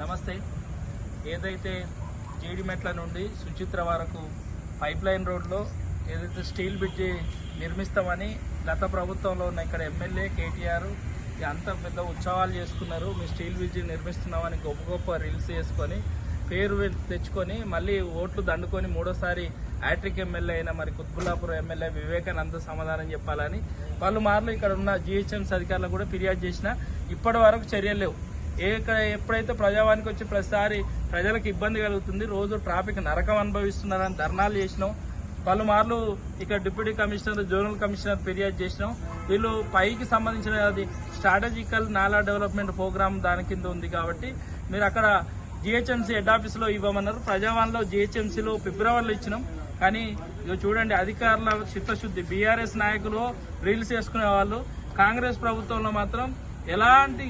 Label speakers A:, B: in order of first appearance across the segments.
A: నమస్తే. ఏదైతే జీడిమెట్ల నుండి సుచిత్ర వరకు పైప్ లైన్ రోడ్లో ఏదైతే స్టీల్ బ్రిడ్జి నిర్మిస్తామని గత ప్రభుత్వంలో ఉన్న ఇక్కడ ఎమ్మెల్యే కేటీఆర్ ఇక అంతా పెద్ద ఉత్సవాలు చేసుకున్నారు. మీ స్టీల్ బ్రిడ్జి నిర్మిస్తున్నామని గొప్ప గొప్ప రీల్స్ చేసుకొని పేరు తెచ్చుకొని మళ్ళీ ఓట్లు దండుకొని మూడోసారి యాట్రిక్ ఎమ్మెల్యే అయిన మరి కుత్బుల్లాపూర్ ఎమ్మెల్యే వివేకానంద సమాధానం చెప్పాలని. వాళ్ళు మార్లు ఇక్కడ ఉన్న జిహెచ్ఎంసీ అధికారులు కూడా ఫిర్యాదు చేసినా ఇప్పటి వరకు చర్యలు లేవు. ఇక్కడ ఎప్పుడైతే ప్రజావానికి వచ్చి ప్రతిసారి ప్రజలకు ఇబ్బంది కలుగుతుంది రోజు ట్రాఫిక్ నరకం అనుభవిస్తున్నారని ధర్నాలు చేసినాం. పలుమార్లు ఇక్కడ డిప్యూటీ కమిషనర్ జోనల్ కమిషనర్ ఫిర్యాదు చేసినాం. వీళ్ళు పైకి సంబంధించిన అది స్ట్రాటజికల్ నాలా డెవలప్మెంట్ ప్రోగ్రామ్ దాని కింద ఉంది కాబట్టి మీరు అక్కడ జిహెచ్ఎంసీ హెడ్ ఆఫీస్లో ఇవ్వమన్నారు. ప్రజావాణిలో జిహెచ్ఎంసీలో ఫిబ్రవరిలో ఇచ్చినాం. కానీ ఇక చూడండి అధికారుల చిత్తశుద్ధి బీఆర్ఎస్ నాయకులు రీల్స్ చేసుకునే వాళ్ళు కాంగ్రెస్ ప్రభుత్వంలో మాత్రం ఎలాంటి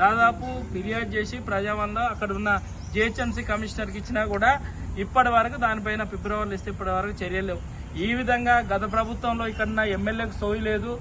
A: దాదాపు ఫిర్యాదు చేసి ప్రజావాన్లో అక్కడ ఉన్న జిహెచ్ఎంసీ కమిషనర్కి ఇచ్చినా కూడా ఇప్పటి వరకు దానిపైన ఫిబ్రవరిలో ఇస్తే ఇప్పటి వరకు చర్యలు లేవు. ఈ విధంగా గత ప్రభుత్వంలో ఇక్కడ ఉన్న ఎమ్మెల్యేకు సోయి లేదు.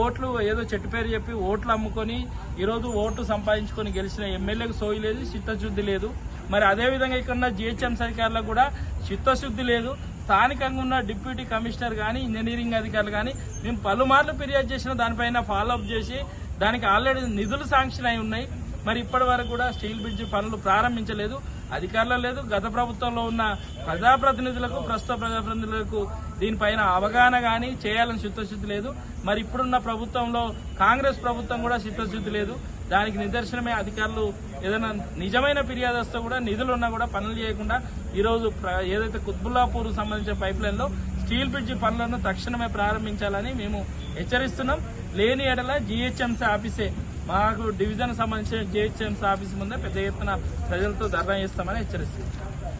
A: ఓట్లు ఏదో చెట్టు పేరు చెప్పి ఓట్లు అమ్ముకొని ఈరోజు ఓట్లు సంపాదించుకొని గెలిచిన ఎమ్మెల్యేకు సోయి లేదు చిత్తశుద్ధి లేదు. మరి అదేవిధంగా ఇక్కడ ఉన్న జిహెచ్ఎంసీ అధికారులకు కూడా చిత్తశుద్ధి లేదు. స్థానికంగా ఉన్న డిప్యూటీ కమిషనర్ కానీ ఇంజనీరింగ్ అధికారులు కానీ మేము పలుమార్లు ఫిర్యాదు చేసిన దానిపైన ఫాలోఅప్ చేసి దానికి ఆల్రెడీ నిధులు శాంక్షన్ అయి ఉన్నాయి. మరి ఇప్పటి వరకు కూడా స్టీల్ బ్రిడ్జ్ పనులు ప్రారంభించలేదు. అధికారులు లేదు. గత ప్రభుత్వంలో ఉన్న ప్రజాప్రతినిధులకు ప్రస్తుత ప్రజాప్రతినిధులకు దీనిపైన అవగాహన కానీ చేయాలని చిత్తశుద్ధి లేదు. మరి ఇప్పుడున్న ప్రభుత్వంలో కాంగ్రెస్ ప్రభుత్వం కూడా చిత్తశుద్ధి లేదు. దానికి నిదర్శనమే అధికారులు ఏదైనా నిజమైన ఫిర్యాదు వస్తే కూడా నిధులు ఉన్నా కూడా పనులు చేయకుండా ఈరోజు ఏదైతే కుత్బుల్లాపూర్ సంబంధించిన పైప్ లైన్లో స్టీల్ బ్రిడ్జ్ పనులను తక్షణమే ప్రారంభించాలని మేము హెచ్చరిస్తున్నాం. లేని ఎడల జిహెచ్ఎంసీ ఆఫీసే. మాకు డివిజన్ సంబంధించిన జిహెచ్ఎంసీ ఆఫీస్ ముందే పెద్ద ఎత్తున ప్రజలతో ధర్నా చేస్తామని హెచ్చరిస్తుంది.